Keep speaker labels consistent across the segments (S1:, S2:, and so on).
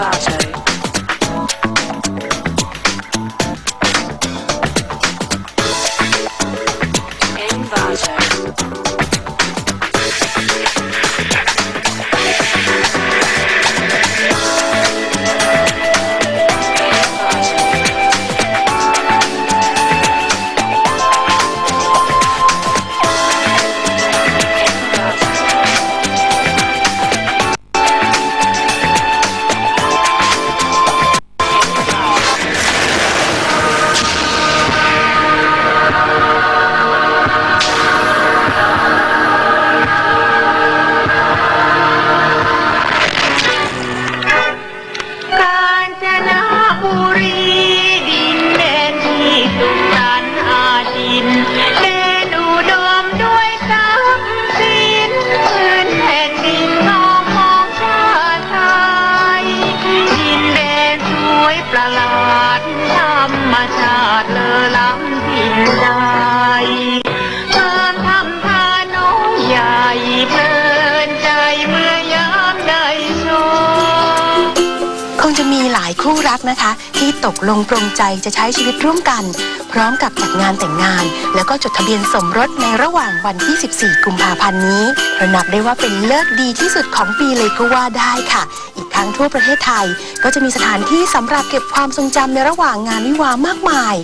S1: Vater. นใดงามทำทาน้องใหญ่เพลินใจเมื่อยามได้ชม
S2: คงจะมีหลายคู่รักนะคะ ที่ตกลงปรงใจจะใช้ชีวิตร่วมกัน พร้อมกับจัดงานแต่งงาน แล้วก็จดทะเบียนสมรสในระหว่างวันที่ 14 กุมภาพันธ์นี้เรานับได้ว่าเป็นเลิกดีที่สุดของปีเลยก็ว่าได้ค่ะอีก ทั้งทั่วประเทศไทย ก็จะมีสถานที่สำหรับเก็บความทรงจำในระหว่างงานวิวาห์มากมาย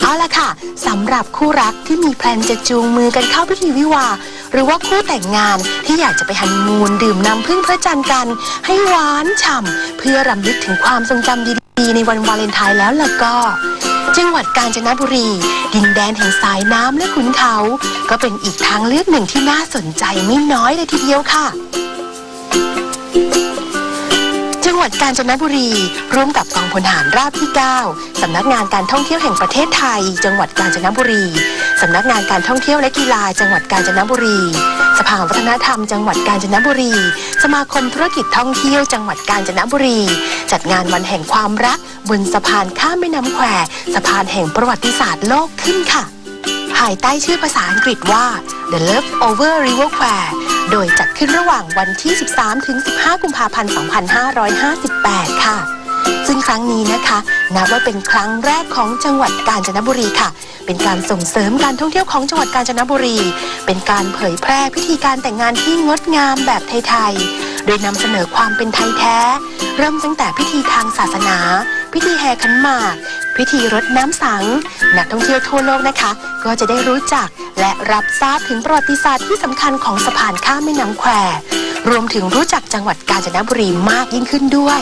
S2: เอาละค่ะสำหรับคู่รักที่มีแพลนจะจูงมือกันเข้าพิธีวิวาห์หรือว่าคู่แต่งงานที่อยากจะไปฮันนีมูนดื่มน้ำพึ่งพระจันทร์กัน ให้หวานฉ่ำเพื่อรำลึกถึงความทรงจำดีๆในวันวาเลนไทน์แล้วล่ะก็จังหวัดกาญจนบุรี ดินแดนแห่งสายน้ำและขุนเขา ก็เป็นอีกทางเลือกหนึ่งที่น่าสนใจไม่น้อยเลยทีเดียวค่ะ วัดกาญจนบุรี ร่วมกับกองพลทหารราบที่ 9 สำนักงานการท่องเที่ยวแห่งประเทศไทย จังหวัดกาญจนบุรี สำนักงานการท่องเที่ยวและกีฬาจังหวัดกาญจนบุรี สภาวัฒนธรรมจังหวัดกาญจนบุรี สมาคมธุรกิจท่องเที่ยวจังหวัดกาญจนบุรี จัดงานวันแห่งความรัก บนสะพานข้ามแม่น้ำแควสะพานแห่งประวัติศาสตร์โลกขึ้นค่ะ ภายใต้ชื่อภาษาอังกฤษว่า The Love Over River Fair โดยจัดขึ้นระหว่างวันที่ 13 ถึง 15 กุมภาพันธ์ 2558 ค่ะ ซึ่งครั้งนี้นะคะ นับว่าเป็นครั้งแรกของจังหวัดกาญจนบุรีค่ะ เป็นการส่งเสริมการท่องเที่ยวของจังหวัดกาญจนบุรี เป็นการเผยแพร่พิธีการแต่งงานที่งดงามแบบไทยๆ โดยนำเสนอความเป็นไทยแท้ เริ่มตั้งแต่พิธีทางศาสนา พิธีแห่ขันหมาก พิธีรดน้ำสัง นักท่องเที่ยวทั่วโลกนะคะ ก็จะได้รู้จักและรับทราบถึงประวัติศาสตร์ที่สำคัญของสะพานข้ามแม่น้ำแควรวมถึงรู้จักจังหวัดกาญจนบุรีมากยิ่งขึ้นด้วย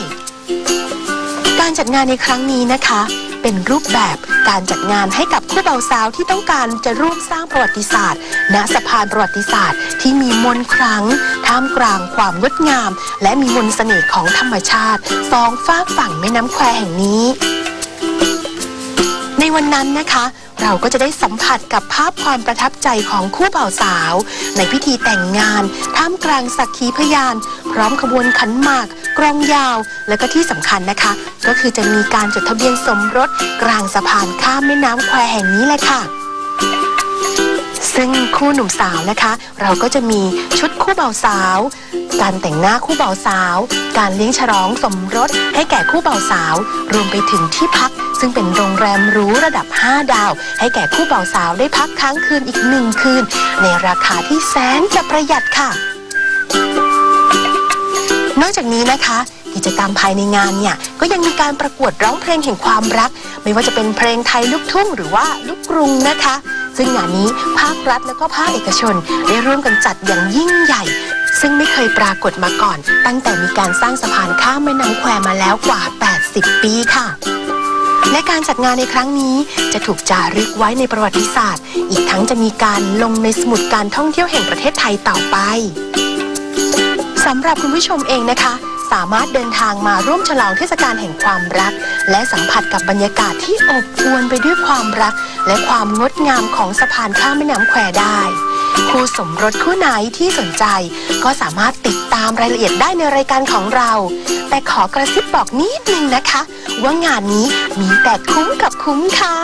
S2: การจัดงานในครั้งนี้นะคะ เป็นรูปแบบการจัดงานให้กับคู่บ่าสาวที่ต้องการจะร่วมสร้างประวัติศาสตร์ ณสะพานประวัติศาสตร์ที่มีมนครั้ง ท่ามกลางความงดงาม และมีมนต์เสน่ห์ของธรรมชาติสองฝากฝั่งแม่น้ำแควแห่งนี้ ในวันนั้นนะคะ เราก็จะได้สัมผัสกับภาพความประทับใจของคู่บ่าวสาว ในพิธีแต่งงานท่ามกลางสักขีพยาน พร้อมขบวนขันหมาก กรองยาว และก็ที่สำคัญนะคะ ก็คือจะมีการจดทะเบียนสมรส กลางสะพานข้ามแม่น้ำแควแห่งนี้แหละค่ะ ซึ่งคู่หนุ่มสาวนะคะ เราก็จะมีชุดคู่บ่าวสาว การแต่งหน้าคู่บ่าวสาว การเลี้ยงฉลองสมรสให้แก่คู่บ่าวสาว รวมไปถึงที่พัก ซึ่งเป็นโรงแรมรู้ระดับ 5 ดาว ให้แก่คู่บ่าวสาวได้พักค้างคืนอีกหนึ่งคืน ในราคาที่แสนจะประหยัดค่ะ นอกจากนี้นะคะกิจกรรมภายในงานเนี่ย ก็ยังมีการประกวดร้องเพลงแห่งความรัก ไม่ว่าจะเป็นเพลงไทยลูกทุ่งหรือว่าลูกกรุงนะคะ ซึ่งงานนี้ภาครัฐและก็ภาคเอกชน ได้ร่วมกันจัดอย่างยิ่งใหญ่ ซึ่งไม่เคยปรากฏมาก่อน ตั้งแต่มีการสร้างสะพานข้ามแม่น้ำแควมาแล้วกว่า 80 ปีค่ะและการจัดงานในครั้งนี้จะถูกจารึกไว้ในประวัติศาสตร์ อีกทั้งจะมีการลงในสมุดการท่องเที่ยวแห่งประเทศไทยต่อไปสำหรับคุณผู้ชมเองนะคะ สามารถเดินทางมาร่วมฉลองเทศกาลแห่งความรัก และสัมผัสกับบรรยากาศที่อบอวลไปด้วยความรัก และความงดงามของสะพานข้ามแม่น้ำแควได้ คู่สมรสคู่ไหนที่สนใจ ก็สามารถติดตามรายละเอียดได้ในรายการของเรา แต่ขอกระซิบบอกนิดนึงนะคะ ว่างานนี้มีแต่คุ้มกับคุ้มค่ะ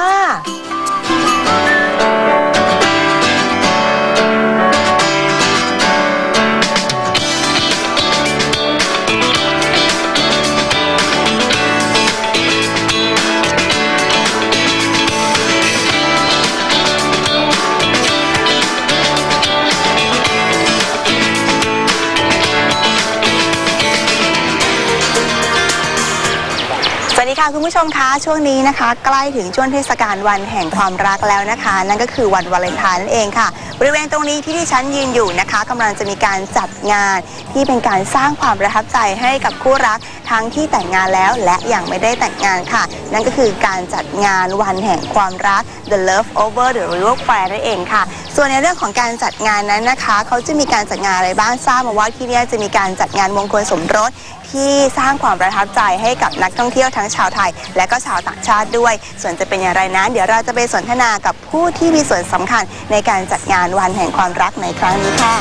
S3: คุณผู้ชมคะช่วงนี้นะคะ ใกล้ถึงช่วงเทศกาลวันแห่งความรักแล้วนะคะ นั่นก็คือวันวาเลนไทน์นั่นเองค่ะ บริเวณตรงนี้ที่ที่ฉันยืนอยู่นะคะกำลังจะมีการจัดงานที่เป็นการสร้างความประทับใจให้กับคู่รักทั้งที่แต่งงานแล้วและยังไม่ได้แต่งงานค่ะ นั่นก็คือการจัดงานวันแห่งความรัก The Love Over the River Fair นั่นเองค่ะ ส่วนในเรื่องของการจัดงานนั้นนะคะ เขาจะมีการจัดงานอะไรบ้างทราบมาว่าที่นี่จะมีการจัดงานมงคลสมรส ที่สร้างความประทับใจให้กับนักท่องเที่ยวทั้งชาวไทย และก็ชาวต่างชาติด้วย ส่วนจะเป็นอย่างไรนั้น เดี๋ยวเราจะไปสนทนากับผู้ที่มีส่วนสำคัญในการจัดงานวันแห่งความรักในครั้งนี้ค่ะ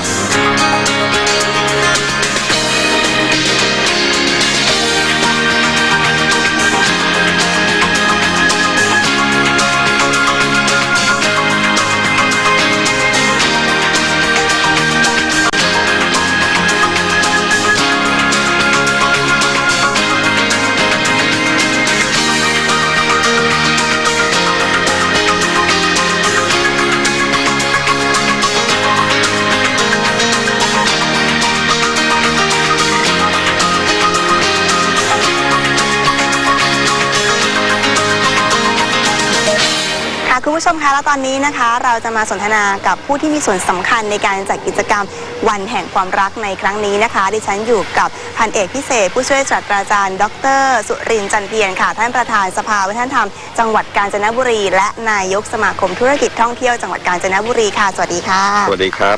S3: ผู้ชมคะแล้วตอนนี้นะคะ เราจะมาสนทนากับผู้ที่มีส่วนสำคัญในการจัดกิจกรรมวันแห่งความรักในครั้งนี้นะคะ ดิฉันอยู่กับพันเอกพิเศษ ผู้ช่วยศาสตราจารย์ ดร สุรินทร์จันเพียรค่ะ ท่านประธานสภาวัฒนธรรม จังหวัดกาญจนบุรี และนายกสมาคมธุรกิจท่องเที่ยวจังหวัดกาญจนบุรีค่ะ สวัสดีค่ะ
S4: สวัสดีครับ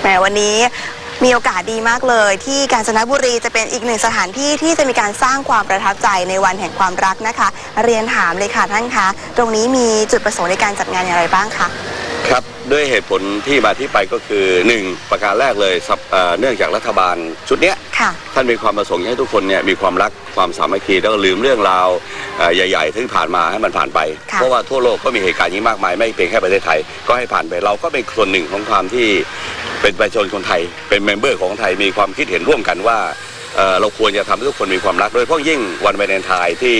S3: แหมวันนี้ มีโอกาสดีมากเลย ที่กาญจนบุรีจะเป็นอีกหนึ่งสถานที่ที่จะมีการสร้างความประทับใจในวันแห่งความรักนะคะ เรียนถามเลยค่ะท่านคะ ตรงนี้มีจุดประสงค์ในการจัดงานอย่างไรบ้างคะ
S4: ครับด้วยเหตุผลที่มาที่ไปก็คือ1ประการแรกเลยสับเอ่อเนื่องจากรัฐบาลชุดเนี้ย
S3: ค่ะ
S4: ท่านมีความประสงค์ให้ทุกคนเนี่ยมีความรักความสามัคคีแล้วก็ลืมเรื่องราวเอ่อใหญ่ๆที่ผ่านมาให้มันผ่านไป
S3: ค่ะ
S4: เพราะว่าทั่วโลกก็มีเหตุการณ์นี้มากมาย ไม่เพียงแค่ประเทศไทยก็ให้ผ่านไปเราก็เป็นส่วนหนึ่งของความที่เป็นประชาชนคนไทย เป็นเมมเบอร์ของไทยมีความคิดเห็นร่วมกันว่าเอ่อเราควรจะทำให้ทุกคนมีความรักโดยเฉพาะยิ่งวันวาเลนไทน์ที่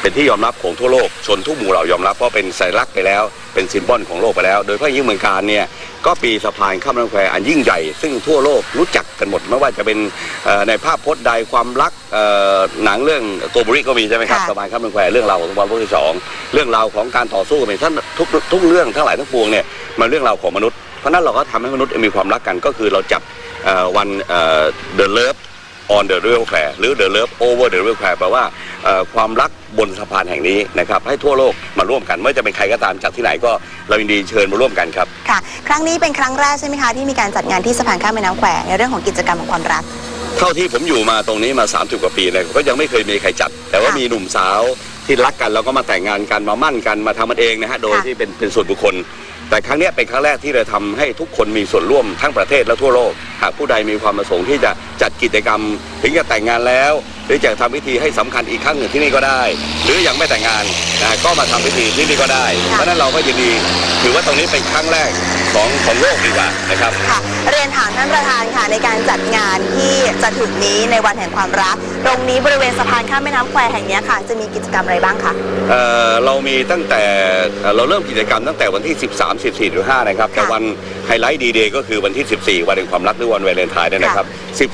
S4: เป็นที่ยอมรับของทั่วโลก ชนทุกหมู่เหล่ายอมรับเพราะเป็นสัญลักษณ์ไปแล้ว เป็นซิมบอลของโลกไปแล้ว โดยเฉพาะยิ่งเมืองการเนี่ยก็ปีสะพานข้ามน้ำแควอันยิ่งใหญ่ ซึ่งทั่วโลกรู้จักกันหมด ไม่ว่าจะเป็นเอ่อในภาพพจน์ใดความรักเอ่อหนังเรื่องโกบุริก็มีใช่ไหมครับ
S3: ค่ะ
S4: สะพานข้ามน้ำแควเรื่องราวของสงครามโลกที่สองเรื่องราวของการต่อสู้กันเป็นท่านทุกทุกเรื่องทั้งหลายทั้งปวงเนี่ยมันเรื่องราวของมนุษย์เพราะฉะนั้นเราก็ทำให้มนุษย์มีความรักกันก็คือเราจับเอ่อวันเอ่อ The Love on the River Fair หรือ The Love over the River Fair แปลว่าเอ่อความรักบนสะพานแห่งนี้นะครับให้ทั่วโลกมาร่วมกันไม่ว่าจะเป็นใครก็ตามจากที่ไหนก็เรายินดีเชิญมาร่วมกันครับ
S3: ค่ะ ครั้งนี้เป็นครั้งแรกใช่ไหมคะที่มีการจัดงานที่สะพานข้ามแม่น้ำแควในเรื่องของกิจกรรมของความรัก
S4: เท่าที่ผมอยู่มาตรงนี้มา 30 กว่าปีเนี่ยก็ยังไม่เคยมีใครจัด แต่ว่า
S3: ค่ะ
S4: มีหนุ่มสาวที่รักกันแล้วก็มาแต่งงานกันมามั่นกันมาทำมันเองนะฮะโดย
S3: ค่ะ
S4: ที่เป็นเป็นส่วนบุคคล แต่ครั้งนี้เป็นครั้งแรกที่เราทำให้ทุกคนมีส่วนร่วมทั้งประเทศและทั่วโลก หากผู้ใดมีความประสงค์ที่จะจัดกิจกรรม ถึงจะแต่งงานแล้ว หรือจะทำพิธีให้สำคัญอีกครั้งหนึ่งที่นี่ก็ได้ หรือยังไม่แต่งงานนะก็มาทำพิธีที่นี่ก็ได้ เพราะฉะนั้นเราก็ยินดีถือว่าตรงนี้เป็นครั้งแรกของของโลกดีกว่านะครับ
S3: ค่ะเรียนถามท่านประธานค่ะในการจัดงานที่จะถึงนี้ในวันแห่งความรัก ตรงนี้บริเวณสะพานข้ามแม่น้ำแควแห่งเนี้ยค่ะ จะมีกิจกรรมอะไรบ้างคะ
S4: เอ่อเรามีตั้งแต่เอ่อเราเริ่มกิจกรรมตั้งแต่วันที่ 13 14หรือ5นะครับแต่วันไฮไลท์ดีเดย์ก็คือวันที่ 14 วันแห่งความรักหรือวันวาเลนไทน์เนี่ยนะครับ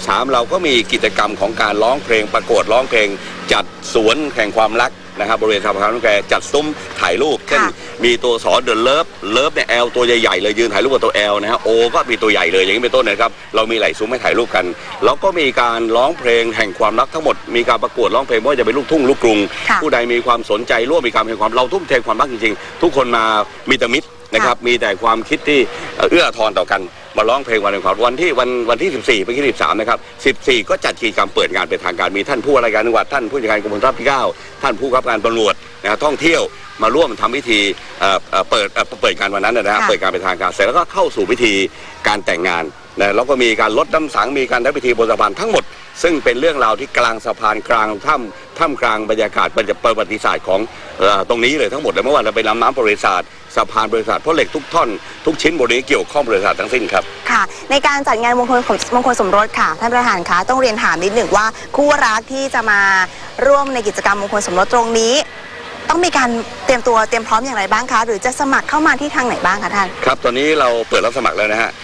S4: 13 เราก็มีกิจกรรมของการร้องเพลงประกวดร้องเพลง จัดสวนแห่งความรักนะครับบริเวณสะพานข้ามแควจัดซุ้มถ่ายรูปเช่น
S3: ค่ะ
S4: มีตัวสอเดอะเลิฟเลิฟเนี่ยแอลตัวใหญ่ๆเลยยืนถ่ายรูปกับตัวแอลนะฮะโอก็มีตัวใหญ่เลยอย่างนี้เป็นต้นนะครับเรามีหลายซุ้มให้ถ่ายรูปกันแล้วก็มีการร้องเพลงแห่งความรักทั้งหมดมีการประกวดร้องเพลงไม่ว่าจะเป็นลูกทุ่งลูกกรุง
S3: ค่ะ
S4: ผู้ใดมีความสนใจร่วมมีการให้ความเราทุ่มเทความรักจริงๆ ทุกคนมามีแต่มิตรนะครับมีแต่ความคิดที่เอ่อเอื้ออาทรต่อกัน มาร้องเพลงวันแห่งความวันที่วันวันที่ 14เป็นที่13 นะครับ 14 ก็จัดกิจกรรมเปิดงานเป็นทางการมีท่านผู้ว่าราชการจังหวัดท่านผู้จัดการกรมรับที่9ท่านผู้กำกับการตำรวจนะฮะท่องเที่ยวมาร่วมทำพิธีเอ่อเอ่อเปิดเอ่อเปิดการวันนั้นนะฮะ
S3: ค่ะ
S4: เปิดการเป็นทางการเสร็จแล้วก็เข้าสู่พิธีการแต่งงานนะแล้วก็มีการลดน้ำสังมีการได้พิธีบนสะพานทั้งหมด ซึ่งเป็นเรื่องราวที่กลางสะพานกลางถ้ำ ถ้ำกลางบรรยากาศประวัติศาสตร์ของเอ่อตรงนี้เลยทั้งหมดเลยไม่ว่าเราไปลำน้ำบริษัทสะพานบริษัทเพราะเหล็กทุกท่อนทุกชิ้นบนนี้เกี่ยวข้องบริษัททั้งสิ้นครับ
S3: ค่ะ ในการจัดงานมงคลมงคลสมรสค่ะ ท่านประธานคะต้องเรียนถามนิดหนึ่งว่าคู่รักที่จะมาร่วมในกิจกรรมมงคลสมรสตรงนี้ ต้องมีการเตรียมตัวเตรียมพร้อมอย่างไรบ้างคะ หรือจะสมัครเข้ามาที่ทางไหนบ้างคะท่าน
S4: ครับ ตอนนี้เราเปิดรับสมัครแล้วนะฮะเอ่อ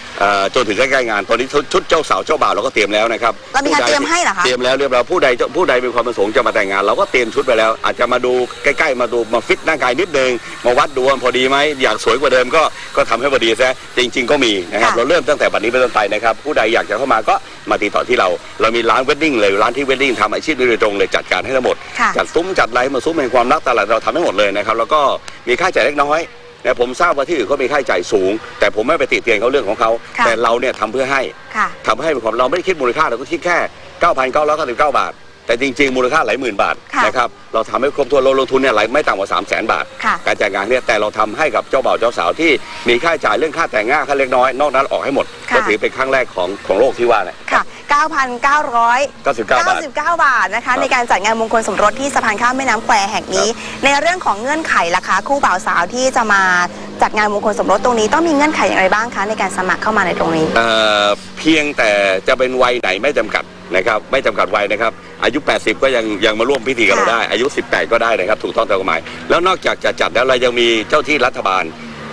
S4: จนถึงใกล้ๆงาน ตอนนี้ชุดชุดเจ้าสาวเจ้าบ่าวเราก็เตรียมแล้วนะครับ
S3: เรามีการเตรียมให้เหรอคะ
S4: เตรียมแล้วเรียบร้อยผู้ใดจะผู้ใดมีความประสงค์จะมาแต่งงาน เราก็เตรียมชุดไปแล้ว อาจจะมาดูใกล้ๆมาดูมาฟิตร่างกายนิดนึงมาวัดดูว่าพอดีไหมอยากสวยกว่าเดิมก็ก็ทำให้พอดีซะจริง ๆ ก็มีนะครับ
S3: ค่ะ
S4: เราเริ่มตั้งแต่บัดนี้เป็นต้นไปนะครับผู้ใดอยากจะเข้ามาก็มาติดต่อที่เรา เรามีร้านเวดดิ้งเลยร้านที่เวดดิ้งทำอาชีพนี้โดยตรงเลยจัดการให้ทั้งหมด
S3: ค่ะ
S4: จัดซุ้มจัดอะไรมาซุ้มแห่งความรักตลาดเราทำให้หมดเลยนะครับแล้วก็มีค่าใช้จ่ายเล็กน้อย นะผมทราบว่าที่อื่นเขามีค่าใช้จ่ายสูง แต่ผมไม่ไปติเตียนเขาเรื่องของเขา
S3: ค่ะ
S4: แต่เราเนี่ยทำเพื่อให้
S3: ค่ะ
S4: ทำให้เป็นความเราไม่ได้คิดมูลค่าเราก็คิดแค่ 9,999 บาท แต่จริง ๆ มูลค่าหลายหมื่นบาท
S3: ค่ะ
S4: นะครับเราทำให้ครบถ้วนเราลงทุนเนี่ยหลายไม่ต่ำกว่า 3 0 0 0 0 0บาท
S3: ค่ะ
S4: การจัดงานเนี่ยแต่เราทำให้กับเจ้าบ่าวเจ้าสาวที่มีค่าใช้จ่ายเรื่องค่าแต่งงานค่าเล็กน้อยนอกนั้นออกให้หมด
S3: ค่ะ
S4: ก็ถือเป็นครั้งแรกของของโลกที่ว่าเนี่ย
S3: ค่ะ 9,900
S4: 99 บาท
S3: 99 บาทนะคะ
S4: ครับ
S3: ในการจัดงานมงคลสมรสที่สะพานข้ามแม่น้ำแควแห่งนี้ ในเรื่องของเงื่อนไขล่ะคะคู่บ่าวสาวที่จะมาจัดงานมงคลสมรสตรงนี้ต้องมีเงื่อนไขอย่างไรบ้างคะในการสมัครเข้ามาในตรงนี้
S4: เอ่อเพียงแต่จะเป็นวัยไหนไม่จำกัดนะครับ ไม่จำกัดวัยนะครับ อายุ 80 ก็ยังยังมาร่วมพิธีกับเรา
S3: ค่ะ
S4: ได้ อายุ 18 ก็ได้นะครับ ถูกต้องตามกฎหมาย แล้วนอกจากจะจัดแล้วเรายังมีเจ้าที่รัฐบาล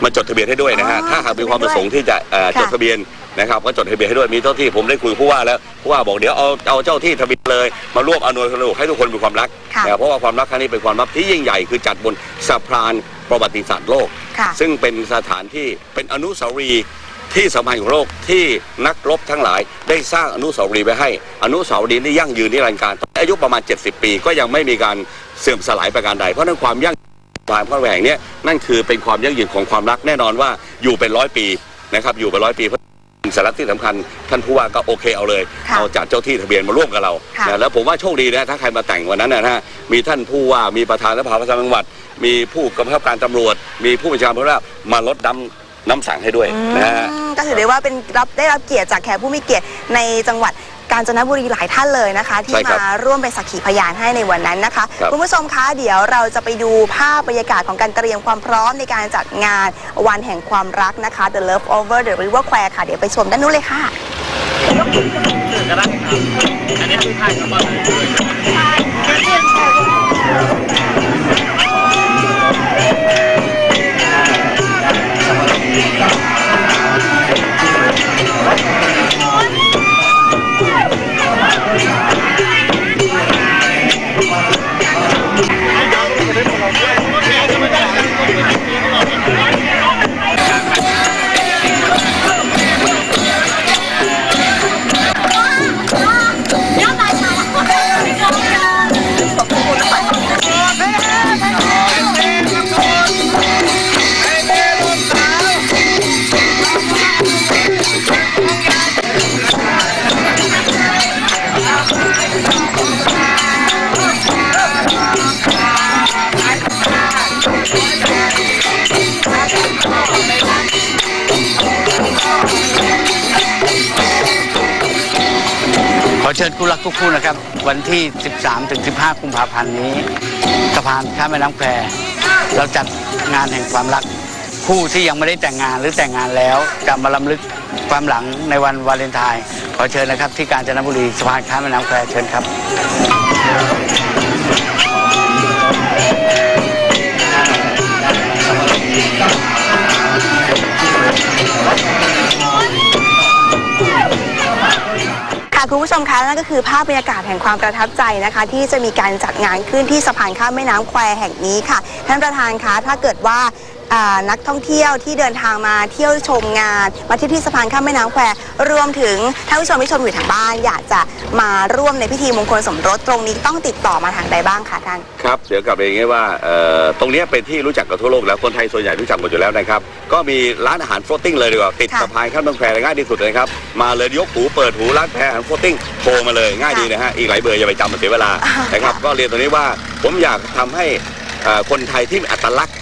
S4: มาจดทะเบียนให้ด้วยนะฮะ
S3: อ๋อ
S4: ถ้าหากมีความประสงค์ที่จะเอ่อ
S3: ค่ะ
S4: จดทะเบียน นะครับก็จดทะเบียนให้ด้วยมีเจ้าที่ผมได้คุยกับผู้ว่าแล้วผู้ว่าบอกเดี๋ยวเอาเอาเจ้าที่ทะเบียนเลย มาร่วมอำนวยความสะดวกให้ทุกคนมีความรัก
S3: ค่ะ
S4: นะครับเพราะว่าความรักครั้งนี้เป็นความรักที่ยิ่งใหญ่คือจัดบนสะพานประวัติศาสตร์โลก
S3: ค่ะ
S4: ซึ่งเป็นสถานที่เป็นอนุสาวรีย์ที่สมัยของโลกที่นักรบทั้งหลายได้สร้างอนุสาวรีย์ไว้ให้ อนุสาวรีย์ที่ยั่งยืนนิรันดร์การอายุประมาณ 70 ปี ก็ยังไม่มีการเสื่อมสลายประการใดเพราะฉะนั้นความยั่ง ความพระแหวงเนี่ยนั่นคือเป็นความยั่งยืนของความรักแน่นอนว่าอยู่เป็นร้อยปีนะครับอยู่เป็นร้อยปีเพราะ สาระที่สำคัญท่านผู้ว่าก็โอเคเอาเลย
S3: ค่ะ
S4: เอาจัดเจ้าที่ทะเบียนมาร่วมกับเรา
S3: ค่ะ
S4: นะแล้วผมว่าโชคดีนะถ้าใครมาแต่งวันนั้นนะฮะมีท่านผู้ว่ามีประธานสภาประชาจังหวัด มีผู้กำกับการตำรวจ มีผู้บัญชาการตำรวจมาลดน้ำน้ำสั่งให้ด้วยนะฮะ
S3: อืมก็ถือได้ว่าเป็นรับได้รับเกียรติจากแขกผู้มีเกียรติในจังหวัด กาญจนบุรีหลายท่านเลยนะคะ ที่
S4: ใช่ครับ
S3: มาร่วมเป็นสักขีพยานให้ในวันนั้นนะคะ
S4: ครับ
S3: ณผู้ชมคะเดี๋ยวเราจะไปดูภาพบรรยากาศของการเตรียมความพร้อมในการจัดงานวันแห่งความรักนะคะ The Love Over the River Kwai ค่ะเดี๋ยวไปชมด้านนู้นเลยค่ะ
S5: ขอเชิญคู่รักทุกคู่นะครับ วันที่ 13 ถึง 15 กุมภาพันธ์นี้สะพานข้ามแม่น้ำแควเราจัดงานแห่งความรักคู่ที่ยังไม่ได้แต่งงานหรือแต่งงานแล้วจะมาลำลึกความหลังในวันวาเลนไทน์ขอเชิญนะครับ ที่กาญจนบุรีสะพานข้ามแม่น้ำแควเชิญครับ
S3: ก็คือภาพบรรยากาศแห่งความประทับใจนะคะ ที่จะมีการจัดงานขึ้นที่สะพานข้ามแม่น้ำแควแห่งนี้ค่ะ ท่านประธานคะถ้าเกิดว่า อ่านักท่องเที่ยวที่เดินทางมาเที่ยวชมงาน มาเที่ยวที่สะพานข้ามแม่น้ำแควรวมถึงท่านผู้ชมที่ชมอยู่ทางบ้าน อยากจะมาร่วมในพิธีมงคลสมรสตรงนี้ต้องติดต่อมาทางใดบ้างคะท่าน
S4: ครับ เดี๋ยวกลับเรียนอย่างนี้ว่าเอ่อตรงเนี้ยเป็นที่รู้จักกับทั่วโลกแล้ว คนไทยส่วนใหญ่รู้จักหมดอยู่แล้วนะครับ ก็มีร้านอาหารโฟลติ้งเลยดีกว่า ติด
S3: ค่ะ
S4: สะพานข้ามเมืองแพรง่ายที่สุดเลยครับ มาเลยยกหูเปิดหูร้านแพรอาหารโฟลติ้งโทรมาเลยง่ายดีนะฮะ อีกหลายเบอร์อย่าไปจำมันเสียเวลา
S3: อ่า
S4: นะครับ ก็เรียนตรงนี้ว่าผมอยากทำให้เอ่อคนไทยที่มีอัตลักษณ์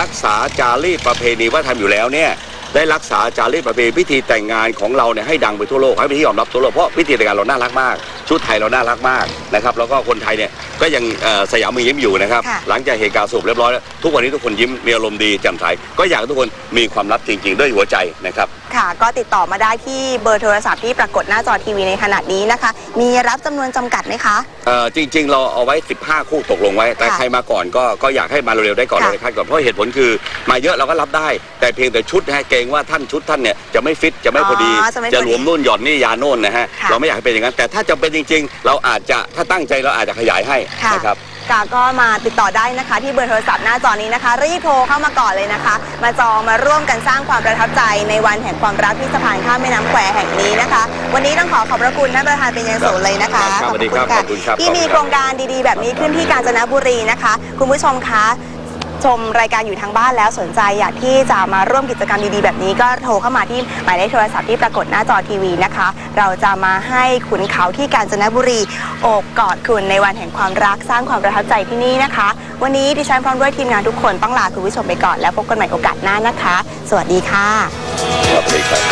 S4: รักษาจารีตประเพณีวัฒนธรรมอยู่แล้วเนี่ยได้รักษาจารีตประเพณีพิธีแต่งงานของเราเนี่ยให้ดังไปทั่วโลกให้เป็นที่ยอมรับทั่วโลกเพราะพิธีแต่งงานเราน่ารักมาก ชุดไทยเราน่ารักมากนะครับแล้วก็คนไทยเนี่ยก็ยังเอ่อสยามมือยิ้มอยู่นะครับ
S3: ค่ะ
S4: หลังจากเหตุการณ์สรุปเรียบร้อยแล้วทุกวันนี้ทุกคนยิ้มมีอารมณ์ดีแจ่มใสก็อยากให้ทุกคนมีความรักจริง ๆ ด้วยหัวใจนะครับ
S3: ค่ะ ก็ติดต่อมาได้ที่เบอร์โทรศัพท์ที่ปรากฏหน้าจอทีวีในขณะนี้นะคะ มีรับจำนวนจำกัดไหมคะ
S4: เอ่อจริง ๆ เราเอาไว้ 15 คู่ตกลงไว้ แต่
S3: ค่ะ
S4: ใครมาก่อนก็ก็อยากให้มาเร็วๆได้ก่อน
S3: ค่ะ
S4: เลยคัดก่อนเพราะเหตุผลคือมาเยอะเราก็รับได้ แต่เพียงแต่ชุดนะฮะเกรงว่าท่านชุดท่านเนี่ยจะไม่ฟิตจะไม่พอดี
S3: อ๋อจะไม่พอดี
S4: หลวมนู่นหย่อนนี่ยาโน่นนะฮะ
S3: ค่ะ
S4: เราไม่อยากให้เป็นอย่างนั้นแต่ถ้าจะเป็นจริง ๆ เราอาจจะถ้าตั้งใจเราอาจจะขยายให้
S3: ค่ะ
S4: นะครับ
S3: ค่ะก็มาติดต่อได้นะคะ ที่เบอร์โทรศัพท์หน้าจอนี้นะคะ รีบโทรเข้ามาก่อนเลยนะคะ มาจองมาร่วมกันสร้างความประทับใจในวันแห่งความรักที่สะพานข้ามแม่น้ำแควแห่งนี้นะคะ วันนี้ต้องขอขอบพระคุณท่านประธานเป็นอย่างสูงเลยนะคะ
S4: ครับสวัสดีครับขอบคุณครับ
S3: ที่มี
S4: ขอบคุณครับ
S3: โครงการดีๆ แบบนี้ขึ้นที่กาญจนบุรีนะคะ คุณผู้ชมคะ ชมรายการอยู่ทางบ้านแล้วสนใจอยากที่จะมาร่วมกิจกรรมดีๆแบบนี้ก็โทรเข้ามาที่หมายเลขโทรศัพท์ที่ปรากฏหน้าจอทีวีนะคะ เราจะมาให้ขุนเขาที่กาญจนบุรีโอบกอดคุณในวันแห่งความรักสร้างความประทับใจที่นี่นะคะ วันนี้ดิฉันพร้อมด้วยทีมงานทุกคนต้องลาคุณผู้ชมไปก่อนแล้วพบกันใหม่โอกาสหน้านะคะ สวัสดีค่ะ